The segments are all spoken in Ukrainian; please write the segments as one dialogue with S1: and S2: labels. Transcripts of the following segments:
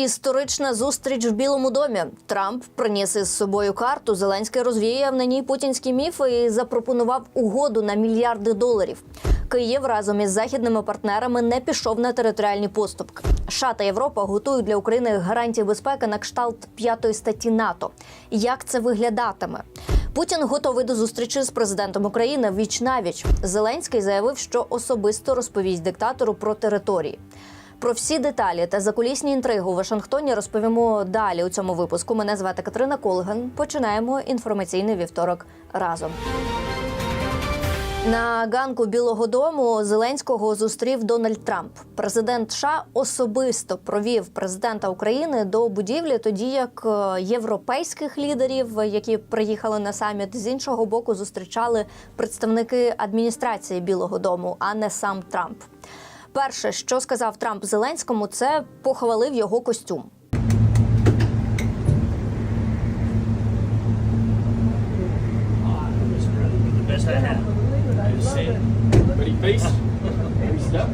S1: Історична зустріч в Білому домі. Трамп приніс із собою карту. Зеленський розвіяв на ній путінські міфи і запропонував угоду на мільярди доларів. Київ разом із західними партнерами не пішов на територіальні поступки. США та Європа готують для України гарантії безпеки на кшталт п'ятої статті НАТО. Як це виглядатиме? Путін готовий до зустрічі з президентом України віч навіч. Зеленський заявив, що особисто розповість диктатору про території. Про всі деталі та закулісні інтриги у Вашингтоні розповімо далі у цьому випуску. Мене звати Катерина Колган. Починаємо інформаційний вівторок разом. На ганку Білого Дому Зеленського зустрів Дональд Трамп. Президент США особисто провів президента України до будівлі, тоді як е, європейських лідерів, які приїхали на саміт, з іншого боку зустрічали представники адміністрації Білого Дому, а не сам Трамп. Перше, що сказав Трамп Зеленському, це похвалив його костюм.
S2: The best I have.
S3: Ready, face? Step.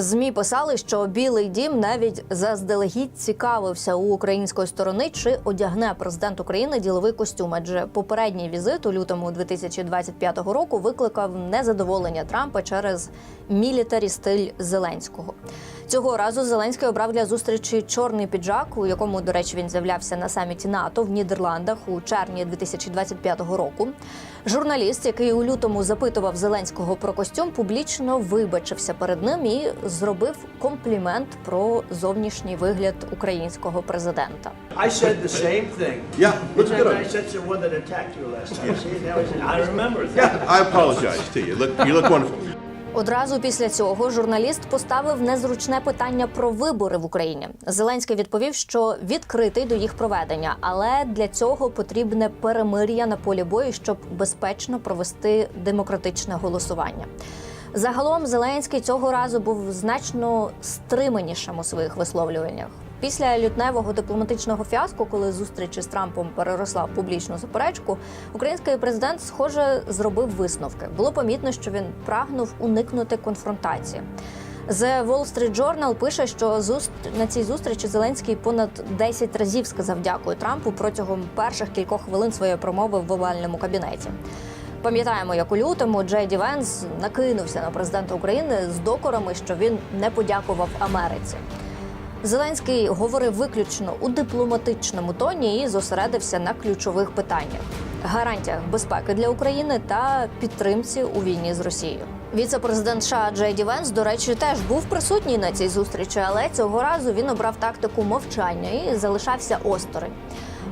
S1: Змі писали, що Білий Дім навіть заздалегідь цікавився у української сторони, чи одягне президент України діловий костюм. Адже попередній візит у лютому 2025 року викликав незадоволення Трампа через мілітарі стиль Зеленського. Цього разу Зеленський обрав для зустрічі чорний піджак, у якому, до речі, він з'являвся на саміті НАТО в Нідерландах у червні 2025 року. Журналіст, який у лютому запитував Зеленського про костюм, публічно вибачився перед ним і зробив комплімент про зовнішній вигляд українського президента.
S2: I said the same thing.
S3: Yeah, looks good
S2: I? said to the one that attacked you last time. See, now he's, I remember.
S3: Yeah, I apologize to you. Look, you look wonderful.
S1: Одразу після цього журналіст поставив незручне питання про вибори в Україні. Зеленський відповів, що відкритий до їх проведення, але для цього потрібне перемир'я на полі бою, щоб безпечно провести демократичне голосування. Загалом Зеленський цього разу був значно стриманішим у своїх висловлюваннях. Після лютневого дипломатичного фіаско, коли зустріч із Трампом переросла в публічну заперечку, український президент, схоже, зробив висновки. Було помітно, що він прагнув уникнути конфронтації. The Wall Street Journal пише, що на цій зустрічі Зеленський понад 10 разів сказав дякую Трампу протягом перших кількох хвилин своєї промови в овальному кабінеті. Пам'ятаємо, як у лютому Джей Ді Венс накинувся на президента України з докорами, що він не подякував Америці. Зеленський говорив виключно у дипломатичному тоні і зосередився на ключових питаннях: гарантіях безпеки для України та підтримці у війні з Росією. Віце-президент США Джей Венс, до речі, теж був присутній на цій зустрічі, але цього разу він обрав тактику мовчання і залишався осторонь.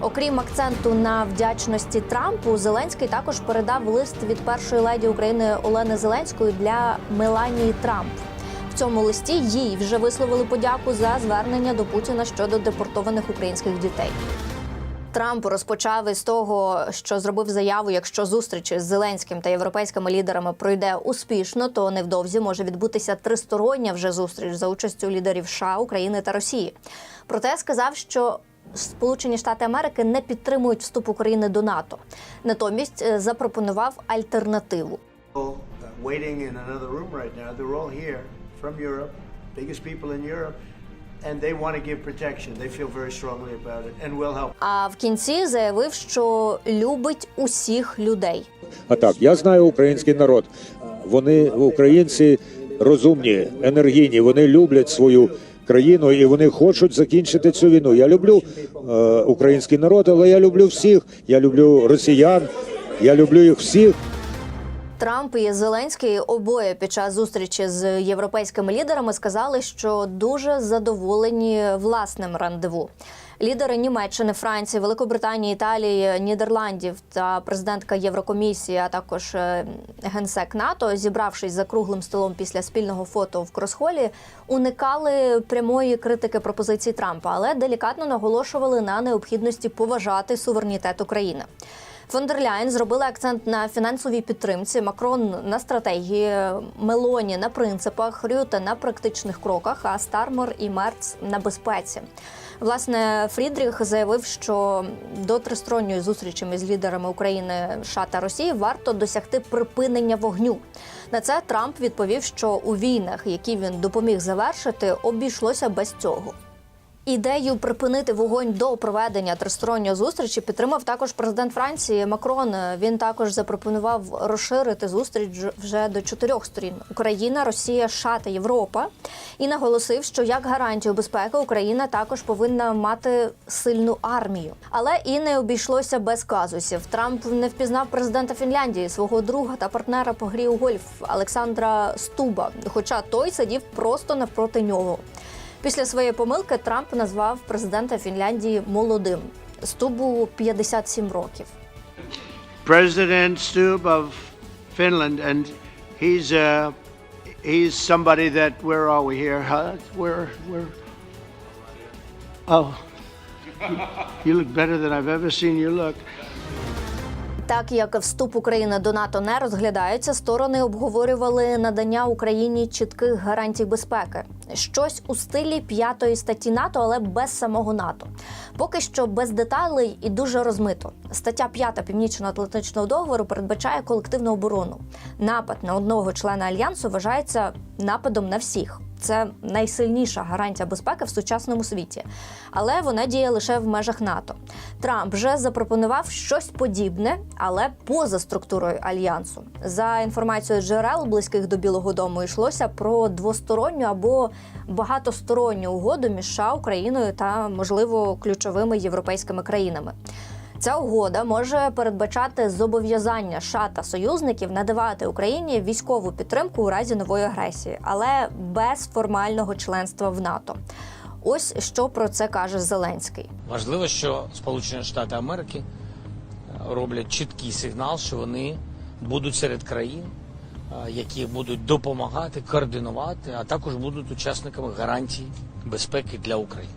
S1: Окрім акценту на вдячності Трампу, Зеленський також передав лист від першої леді України Олени Зеленської для Меланії Трамп. Цьому листі їй вже висловили подяку за звернення до Путіна щодо депортованих українських дітей. Трамп розпочав із того, що зробив заяву: якщо зустріч з Зеленським та європейськими лідерами пройде успішно, то невдовзі може відбутися тристороння вже зустріч за участю лідерів США, України та Росії. Проте сказав, що Сполучені Штати Америки не підтримують вступ України до НАТО. Натомість е, запропонував альтернативу.
S2: From Europe, biggest people in Europe, and they want to give protection. They feel very strongly about it, and will help.
S1: А в кінці заявив, що любить усіх людей.
S4: А так, я знаю український народ. Вони українці розумні, енергійні. Вони люблять свою країну і вони хочуть закінчити цю війну. Я люблю е, український народ, але я люблю всіх. Я люблю росіян. Я люблю їх всіх.
S1: Трамп і Зеленський обоє під час зустрічі з європейськими лідерами сказали, що дуже задоволені власним рандеву. Лідери Німеччини, Франції, Великобританії, Італії, Нідерландів та президентка Єврокомісії, а також е, генсек НАТО, зібравшись за круглим столом після спільного фото в Кросхолі, уникали прямої критики пропозицій Трампа, але делікатно наголошували на необхідності поважати суверенітет України. Фон дер зробила акцент на фінансовій підтримці, Макрон на стратегії, Мелоні на принципах, Рюте на практичних кроках, а Стармер і Мерц на безпеці. Власне, Фрідріх заявив, що до тристоронньої зустрічі між лідерами України, США та Росії варто досягти припинення вогню. На це Трамп відповів, що у війнах, які він допоміг завершити, обійшлося без цього. Ідею припинити вогонь до проведення тристоронньої зустрічі підтримав також президент Франції Макрон. Він також запропонував розширити зустріч вже до чотирьох сторін: Україна, Росія, США та Європа. І наголосив, що як гарантію безпеки Україна також повинна мати сильну армію. Але і не обійшлося без казусів. Трамп не впізнав президента Фінляндії, свого друга та партнера по грі у гольф Олександра Стуба. Хоча той сидів просто навпроти нього. Після своєї помилки Трамп назвав президента Фінляндії молодим. Стубу 57 років.
S2: President Stubb of Finland, and he's uh, he's somebody that where are we here? Huh? Where where? Oh, you look better than I've ever seen you look.
S1: Так як вступ України до НАТО не розглядається, сторони обговорювали надання Україні чітких гарантій безпеки. Щось у стилі п'ятої статті НАТО, але без самого НАТО. Поки що без деталей і дуже розмито. Стаття 5 Північно-Атлантичного договору передбачає колективну оборону. Напад на одного члена альянсу вважається нападом на всіх. Це найсильніша гарантія безпеки в сучасному світі, але вона діє лише в межах НАТО. Трамп вже запропонував щось подібне, але поза структурою альянсу. За інформацією джерел близьких до Білого Дому йшлося про двосторонню або багатосторонню угоду між США, Україною та, можливо, ключовими європейськими країнами. Ця угода може передбачати зобов'язання США та союзників надавати Україні військову підтримку у разі нової агресії, але без формального членства в НАТО. Ось що про це каже Зеленський.
S5: Важливо, що Сполучені Штати Америки е, роблять чіткий сигнал, що вони будуть серед країн, е, які будуть допомагати, координувати, а також будуть учасниками гарантій безпеки для України.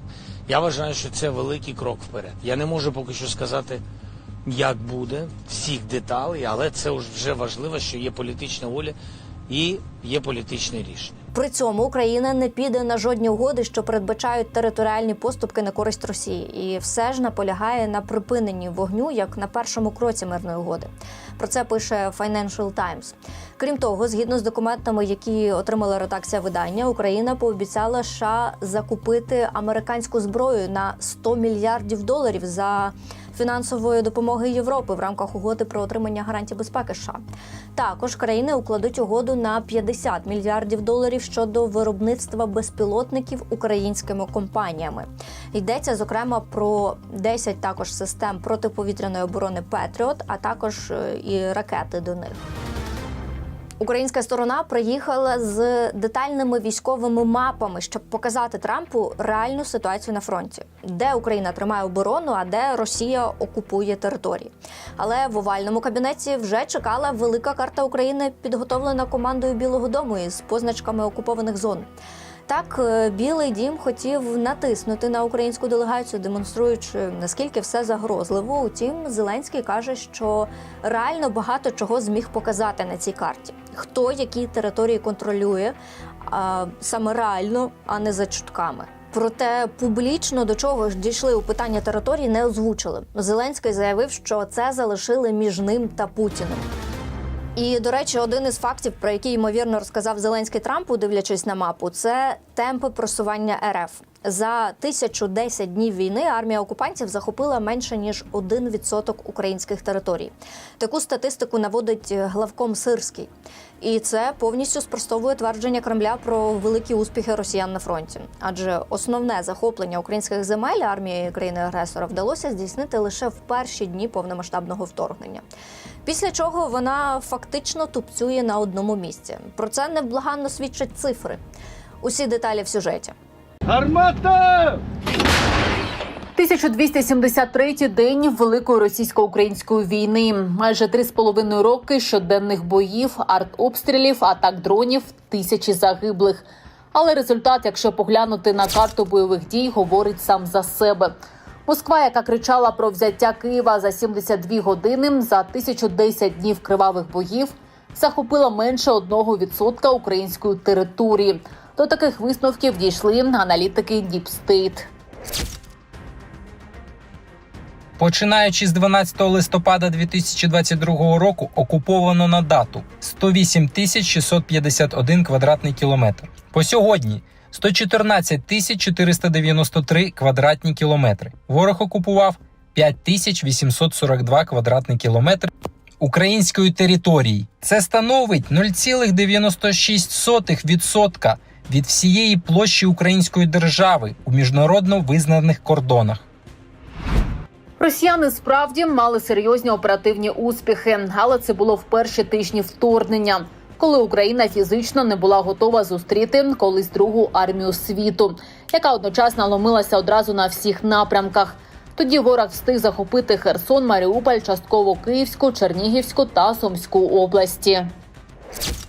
S5: Я вважаю, що це великий крок вперед. Я не можу поки що сказати, як буде всіх деталей, але це вже важливо, що є політична воля і є політичне рішення.
S1: При цьому Україна не піде на жодні угоди, що передбачають територіальні поступки на користь Росії, і все ж наполягає на припиненні вогню як на першому кроці мирної угоди. Про це пише Financial Times. Крім того, згідно з документами, які отримала редакція видання, Україна пообіцяла США закупити американську зброю на 100 мільярдів доларів за фінансової допомоги Європи в рамках угоди про отримання гарантій безпеки США. Також країни укладуть угоду на 50 мільярдів доларів щодо виробництва безпілотників українськими компаніями. Йдеться зокрема про 10 також систем протиповітряної оборони Петріот, а також е, і ракети до них. Українська сторона приїхала з детальними військовими мапами, щоб показати Трампу реальну ситуацію на фронті, де Україна тримає оборону, а де Росія окупує території. Але в овальному кабінеті вже чекала велика карта України, підготовлена командою Білого Дому із позначками окупованих зон. Так, е, Білий Дім хотів натиснути на українську делегацію, демонструючи наскільки все загрозливо. Утім, Зеленський каже, що реально багато чого зміг показати на цій карті. Хто які території контролює а, саме реально, а не за чутками. Проте публічно до чого ж дійшли у питання території, не озвучили. Зеленський заявив, що це залишили між ним та Путіним. І до речі, один із фактів, про який ймовірно розказав Зеленський Трампу, дивлячись на мапу, це темпи просування РФ. За 1010 днів війни армія окупантів захопила менше ніж 1% українських територій. Таку статистику наводить главком Сирський. І це повністю спростовує твердження Кремля про великі успіхи росіян на фронті. Адже основне захоплення українських земель армії країни-агресора вдалося здійснити лише в перші дні повномасштабного вторгнення. Після чого вона фактично тупцює на одному місці. Про це невблаганно свідчать цифри. Усі деталі в сюжеті. Гармата!
S6: 1273-й день великої російсько-української війни. Майже три з половиною роки щоденних боїв, артобстрілів, атак дронів, тисячі загиблих. Але результат, якщо поглянути на карту бойових дій, говорить сам за себе. Москва, яка кричала про взяття Києва за 72 години, за 1010 днів кривавих боїв, захопила менше 1% української території. До таких висновків дійшли аналітики State.
S7: Починаючи з 12 листопада 2022 року, окуповано на дату 108 тисяч 651 квадратний кілометр. По сьогодні 114 тисяч 493 квадратні кілометри. Ворог окупував 5 тисяч 842 квадратні кілометри української території. Це становить 0,96% від всієї площі української держави у міжнародно визнаних кордонах.
S6: Росіяни справді мали серйозні оперативні успіхи, але це було в перші тижні вторгнення, коли Україна фізично не була готова зустріти колись другу армію світу, яка одночасно ломилася одразу на всіх напрямках. Тоді ворог встиг захопити Херсон, Маріуполь, частково Київську, Чернігівську та Сумську області.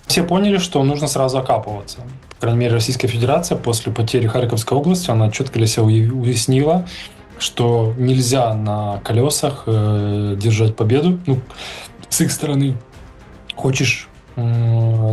S8: Все поняли, что нужно сразу окапываться. По крайней мере, Российская Федерация после потери Харьковской области, она четко для себя уя- уяснила, что нельзя на колесах э, держать победу. Ну, с их стороны, хочешь м,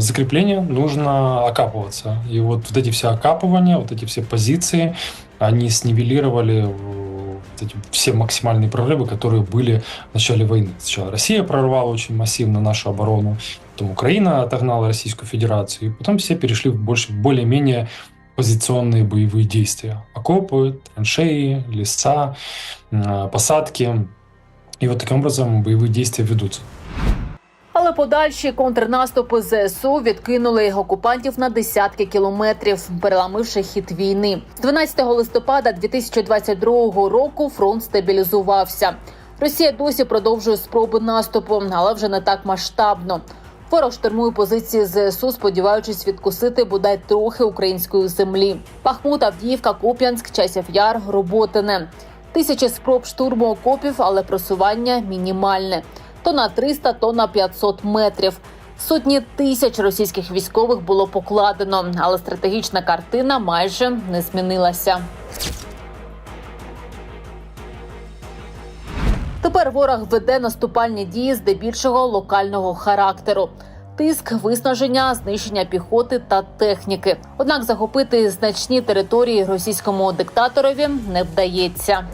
S8: закрепления, нужно окапываться. И вот, вот эти все окапывания, вот эти все позиции, они снивелировали вот эти все максимальные прорывы, которые были в начале войны. Сначала Россия прорвала очень массивно нашу оборону, потом Украина отогнала Российскую Федерацию, и потом все перешли в больше, более-менее позиционные боевые действия. Окопы, траншеи, леса, посадки. И вот таким образом боевые действия ведутся.
S6: Але подальші контрнаступи ЗСУ відкинули окупантів на десятки кілометрів, переламивши хід війни. З 12 листопада 2022 року фронт стабілізувався. Росія досі продовжує спроби наступу, але вже не так масштабно. Ворог штурмує позиції ЗСУ, сподіваючись відкусити бодай трохи української землі. Бахмут, Авдіївка, Куп'янськ, Часів Яр, Роботине. Тисячі спроб штурму окопів, але просування мінімальне. То на 300, то на 500 метрів. Сотні тисяч російських військових було покладено, але стратегічна картина майже не змінилася. Тепер ворог веде наступальні дії здебільшого локального характеру. Тиск, виснаження, знищення піхоти та техніки. Однак захопити значні території російському диктаторові не вдається.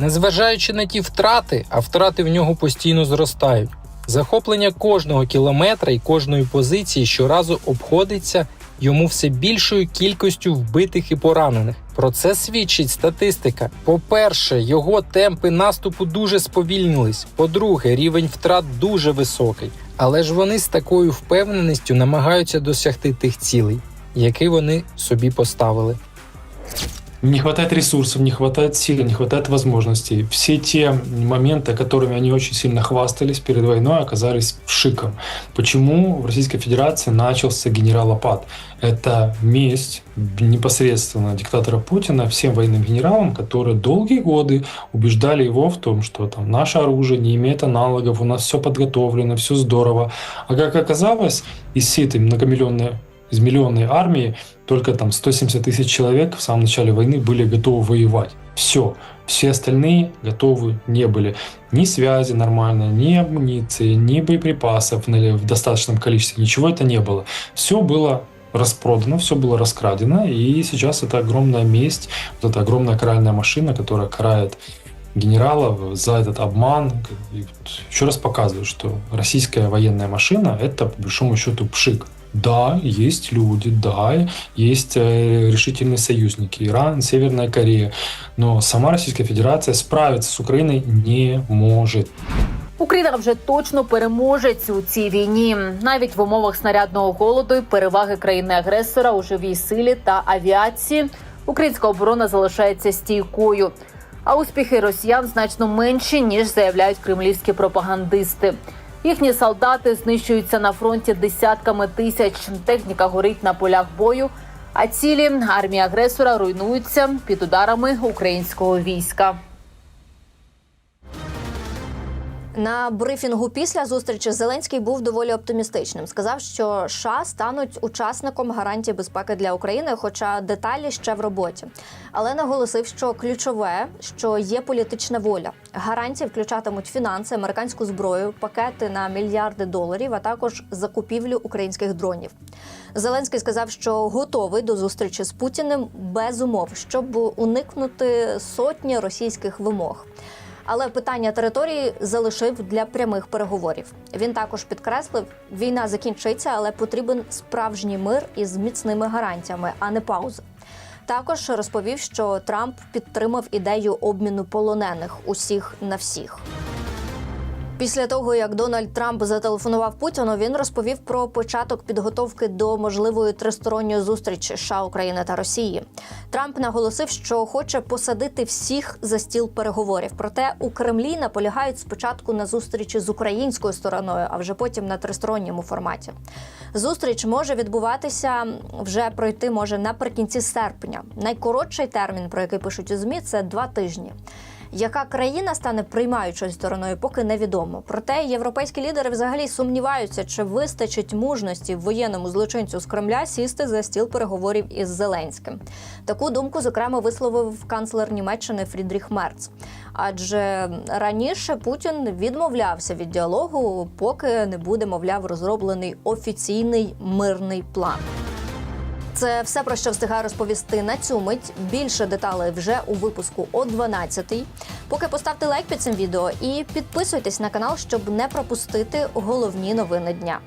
S7: Незважаючи на ті втрати, а втрати в нього постійно зростають. Захоплення кожного кілометра і кожної позиції щоразу обходиться йому все більшою кількістю вбитих і поранених. Про це свідчить статистика. По-перше, його темпи наступу дуже сповільнились. По-друге, рівень втрат дуже високий. Але ж вони з такою впевненістю намагаються досягти тих цілей, які вони собі поставили.
S8: Не хватает ресурсов, не хватает сил, не хватает возможностей. Все те моменты, которыми они очень сильно хвастались перед войной, оказались шиком. Почему в Российской Федерации начался генералопад? Это месть непосредственно диктатора Путина всем военным генералам, которые долгие годы убеждали его в том, что там наше оружие не имеет аналогов, у нас все подготовлено, все здорово. А как оказалось, из всей этой многомиллионной из миллионной армии только там 170 тысяч человек в самом начале войны были готовы воевать. Все. Все остальные готовы не были. Ни связи нормальной, ни амуниции, ни боеприпасов в достаточном количестве. Ничего это не было. Все было распродано, все было раскрадено, и сейчас это огромная месть, вот эта огромная каральная машина, которая карает генералов за этот обман. И еще раз показывает, что российская военная машина – это, по большому счету, пшик. Да, есть люди, да, есть э, решительные союзники, Иран, Северная Корея, но сама Российская Федерация справиться с Украиной не может.
S6: Україна вже точно переможець у цій війні, навіть в умовах снарядного голоду і переваги країни-агресора у живій силі та авіації. Українська оборона залишається стійкою. А успіхи росіян значно менші ніж заявляють кремлівські пропагандисти. Їхні солдати знищуються на фронті десятками тисяч. Техніка горить на полях бою. А цілі армії агресора руйнуються під ударами українського війська.
S1: На брифінгу після зустрічі Зеленський був доволі оптимістичним. Сказав, що США стануть учасником гарантії безпеки для України, хоча деталі ще в роботі. Але наголосив, що ключове, що є політична воля. Гарантії включатимуть фінанси, американську зброю, пакети на мільярди доларів, а також закупівлю українських дронів. Зеленський сказав, що готовий до зустрічі з Путіним без умов, щоб уникнути сотні російських вимог. Але питання території залишив для прямих переговорів. Він також підкреслив, війна закінчиться, але потрібен справжній мир із міцними гарантіями, а не паузи. Також розповів, що Трамп підтримав ідею обміну полонених усіх на всіх. Після того, як Дональд Трамп зателефонував Путіну, він розповів про початок підготовки до можливої тристоронньої зустрічі США, України та Росії. Трамп наголосив, що хоче посадити всіх за стіл переговорів. Проте у Кремлі наполягають спочатку на зустрічі з українською стороною, а вже потім на тристоронньому форматі. Зустріч може відбуватися вже пройти може наприкінці серпня. Найкоротший термін, про який пишуть у змі, це два тижні. Яка країна стане приймаючою стороною, поки невідомо. Проте європейські лідери взагалі сумніваються, чи вистачить мужності воєнному злочинцю з Кремля сісти за стіл переговорів із Зеленським. Таку думку, зокрема, висловив канцлер Німеччини Фрідріх Мерц. Адже раніше Путін відмовлявся від діалогу, поки не буде, мовляв, розроблений офіційний мирний план. Це все про що встигаю розповісти на цю мить. Більше деталей вже у випуску о 12-й. Поки поставте лайк під цим відео і підписуйтесь на канал, щоб не пропустити головні новини дня.